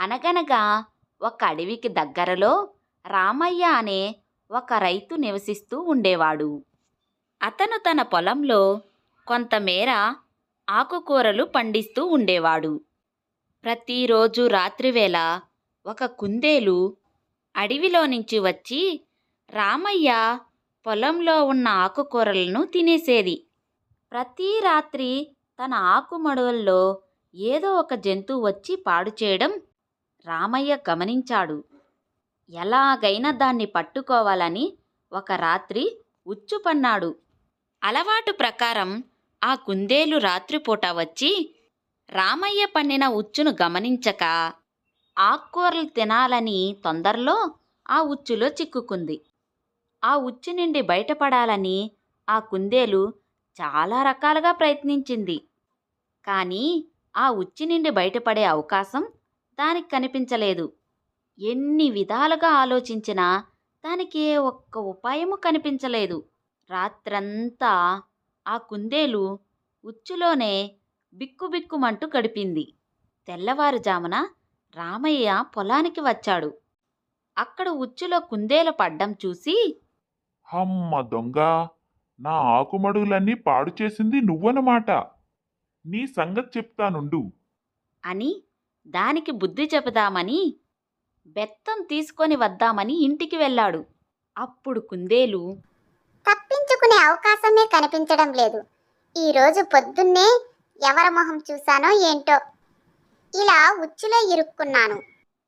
అనగనగా ఒక అడవికి దగ్గరలో రామయ్య అనే ఒక రైతు నివసిస్తూ ఉండేవాడు. అతను తన పొలంలో కొంతమేర ఆకుకూరలు పండిస్తూ ఉండేవాడు. ప్రతిరోజు రాత్రివేళ ఒక కుందేలు అడవిలో నుంచి వచ్చి రామయ్య పొలంలో ఉన్న ఆకుకూరలను తినేసేది. ప్రతి రాత్రి తన ఆకుమడవల్లో ఏదో ఒక జంతువు వచ్చి పాడు చేయడం రామయ్య గమనించాడు. ఎలాగైనా దాన్ని పట్టుకోవాలని ఒక రాత్రి ఉచ్చు పన్నాడు అలవాటు ప్రకారం ఆ కుందేలు రాత్రిపూట వచ్చి రామయ్య పన్నిన ఉచ్చును గమనించక ఆకుకూరలు తినాలని తొందరలో ఆ ఉచ్చులో చిక్కుకుంది. ఆ ఉచ్చు నుండి బయటపడాలని ఆ కుందేలు చాలా రకాలుగా ప్రయత్నించింది. కానీ ఆ ఉచ్చి నుండి బయటపడే అవకాశం దానికి కనిపించలేదు. ఎన్ని విధాలుగా ఆలోచించినా దానికి ఏ ఒక్క ఉపాయము కనిపించలేదు. రాత్రంతా ఆ కుందేలు ఉచ్చులోనే బిక్కుబిక్కుమంటూ గడిపింది. తెల్లవారుజామున రామయ్య పొలానికి వచ్చాడు. అక్కడ ఉచ్చులో కుందేలు పడ్డం చూసి హమ్మ దొంగ నా ఆకుమడుగులన్నీ పాడు చేసింది నువ్వనమాట నీ సంగతి చెప్తానుండు. అని దానికి బుద్ధి చెబుదామని బెత్తం తీసుకొని వద్దామని ఇంటికి వెళ్ళాడు. అప్పుడు కుందేలు తప్పించుకునే అవకాశమే కనిపించడం లేదు. ఈరోజు పొద్దున్నే ఎవరి మొహం చూశానో ఏంటో ఇలా ఉచ్చులో ఇరుక్కున్నాను.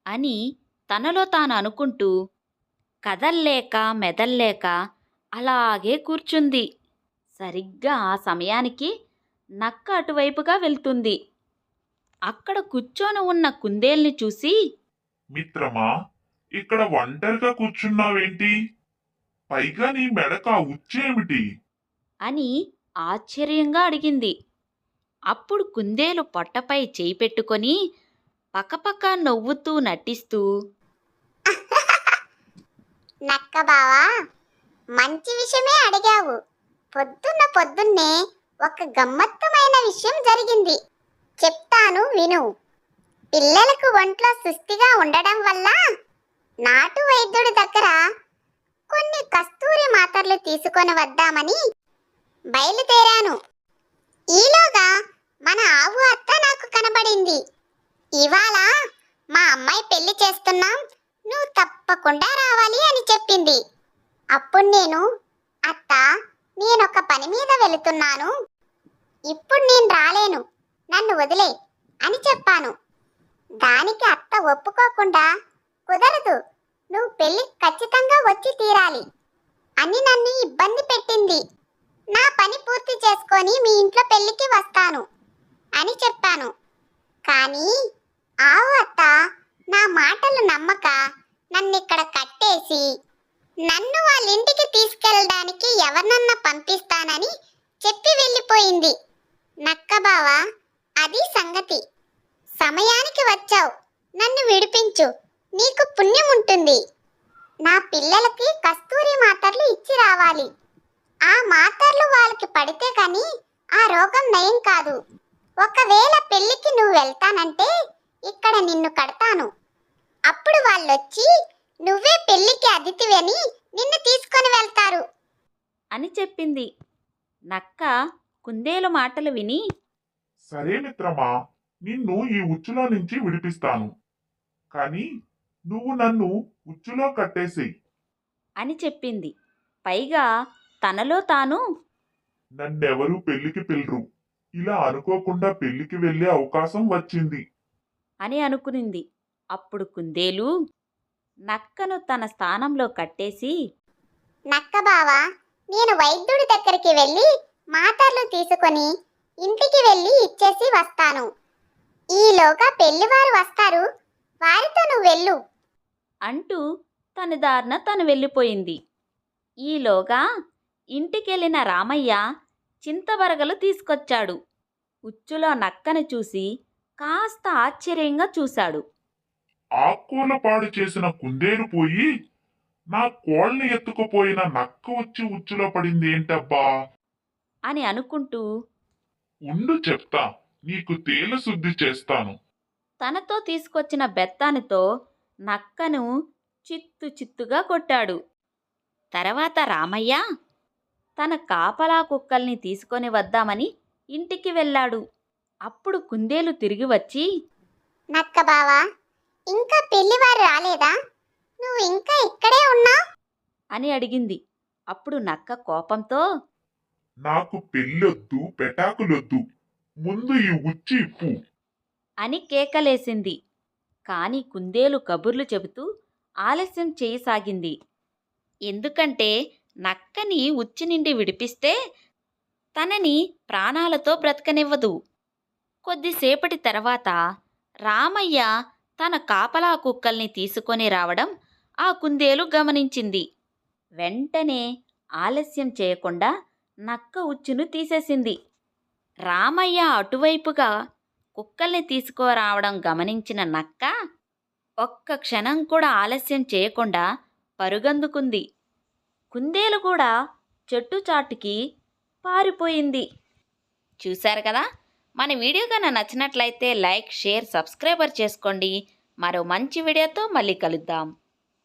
అని తనలో తాను అనుకుంటూ కదల్లేక మెదల్లేక అలాగే కూర్చుంది. సరిగ్గా ఆ సమయానికి నక్క అటువైపుగా వెళ్తుంది. అక్కడ కూర్చొని ఉన్న కుందేల్ని చూసి మిత్రమా ఇక్కడ ఒంటరిగా కూర్చున్నావేంటి? పైగా నీ మెడక ఉచ్చేమిటి? అని ఆశ్చర్యంగా అడిగింది. అప్పుడు కుందేలు పొట్టపై చేయి పెట్టుకొని పక్కపక్క నవ్వుతూ నటిస్తూ నక్క బావా మంచి విషయమే అడిగావు. పొద్దున్న పొద్దున్నే ఒక గమ్మత్తమైన విషయం జరిగింది. చెప్తాను విను. పిల్లలకు ఒంట్లో సుస్థిగా ఉండడం వల్ల నాటు వైద్యుడి దగ్గర కొన్ని కస్తూరి మాత్రలు తీసుకొని వద్దామని బయలుదేరాను. ఈలోగా మన ఆవు అత్త నాకు కనబడింది. ఇవాళ మా అమ్మాయి పెళ్ళి చేస్తున్నాం నువ్వు తప్పకుండా రావాలి అని చెప్పింది. అప్పుడు నేను అత్త నేనొక పని మీద వెళుతున్నాను. ఇప్పుడు నేను రాలేను. నన్ను వదిలే అని చెప్పాను. దానికి అత్త ఒప్పుకోకుండా కుదరదు నువ్వు పెళ్ళి ఖచ్చితంగా వచ్చి తీరాలి అని నన్ను ఇబ్బంది పెట్టింది. నా పని పూర్తి చేసుకొని మీ ఇంట్లో పెళ్ళికి వస్తాను అని చెప్పాను. కానీ ఆవు అత్త నా మాటలు నమ్మక నన్ను ఇక్కడ కట్టేసి నన్ను వాళ్ళ ఇంటికి తీసుకెళ్ళడానికి ఎవరినన్నా పంపిస్తానని చెప్పి వెళ్ళిపోయింది. నక్కబావా అది సంగతి. సమయానికి వచ్చావు. నన్ను విడిపించు. నీకు పుణ్యం ఉంటుంది. నా పిల్లలకి కస్తూరి మాత్రలు ఇచ్చి రావాలి. ఆ మాత్రలు వాళ్ళకి పడితే కానీ ఆ రోగం నయం కాదు. ఒకవేళ పెళ్ళికి నువ్వు వెళ్తానంటే ఇక్కడ నిన్ను కడతాను. అప్పుడు వాళ్ళొచ్చి నువ్వే పెళ్ళికి అతిథివని నిన్ను తీసుకొని వెళ్తారు. అని చెప్పింది. నక్క కుందేలు మాటలు విని సరే మిత్రమా నిన్ను ఈ ఉచ్చులో నుంచి విడిపిస్తాను. కానీ నువ్వు నన్ను ఉచ్చులో కట్టేసేయ్. అని చెప్పింది. పైగా తనలో తాను నన్నెవరూ పెళ్ళికి పిల్లరు ఇలా అనుకోకుండా పెళ్ళికి వెళ్ళే అవకాశం వచ్చింది. అని అనుకునింది. అప్పుడు కుందేలు నక్కను తన స్థానంలో కట్టేసి నక్క బావా నేను వైద్యుడి దగ్గరికి వెళ్ళి మాత్రలు తీసుకొని ఇంటికి వెళ్ళి ఇచ్చేసి వస్తాను. ఈలోగా పెళ్ళివారు వస్తారు. వారితో నువ్వు వెళ్ళు. అంటూ తన దారిన తను వెళ్ళిపోయింది. ఈలోగా ఇంటికెళ్ళిన రామయ్య చింతబరగలు తీసుకొచ్చాడు. ఉచ్చులో నక్కను చూసి కాస్త ఆశ్చర్యంగా చూశాడు. ఆక్కూల పాడు చేసిన కుందేలు పోయి నా కోళ్ళని ఎత్తుకుపోయిన నక్క వచ్చి ఉచ్చులో పడింది ఏంటబ్బా? అని అనుకుంటూ ఉండు చెప్తా. నీకు తేల శుద్ధి చేస్తాను. తనతో తీసుకొచ్చిన బెత్తానితో నక్కను చిత్తు చిత్తుగా కొట్టాడు. తర్వాత రామయ్య తన కాపలా కుక్కల్ని తీసుకొని వద్దామని ఇంటికి వెళ్ళాడు. అప్పుడు కుందేలు తిరిగి వచ్చి నక్క బావా ఇంకా పెళ్ళివారు రాలేదా? నువ్వు ఇంకా ఇక్కడే ఉన్నావు? అని అడిగింది. అప్పుడు నక్క కోపంతో నాకు పెళ్ళొద్దు పెటాకులొద్దు. ముందు ఈ ఉచ్చి ఇప్పు. అని కేకలేసింది. కాని కుందేలు కబుర్లు చెబుతూ ఆలస్యం చేయసాగింది. ఎందుకంటే నక్కని ఉచ్చి నిండి విడిపిస్తే తనని ప్రాణాలతో బ్రతకనివ్వదు. కొద్దిసేపటి తర్వాత రామయ్య తన కాపలా కుక్కల్ని తీసుకొని రావడం ఆ కుందేలు గమనించింది. వెంటనే ఆలస్యం చేయకుండా నక్క ఉచ్చును తీసేసింది. రామయ్య అటువైపుగా కుక్కల్ని తీసుకురావడం గమనించిన నక్క ఒక్క క్షణం కూడా ఆలస్యం చేయకుండా పరుగందుకుంది. కుందేలు కూడా చెట్టు చాటుకి పారిపోయింది. చూశారు కదా? మన వీడియో కన్నా నచ్చినట్లయితే లైక్ షేర్ సబ్స్క్రైబర్ చేసుకోండి. మరో మంచి వీడియోతో మళ్ళీ కలుద్దాం.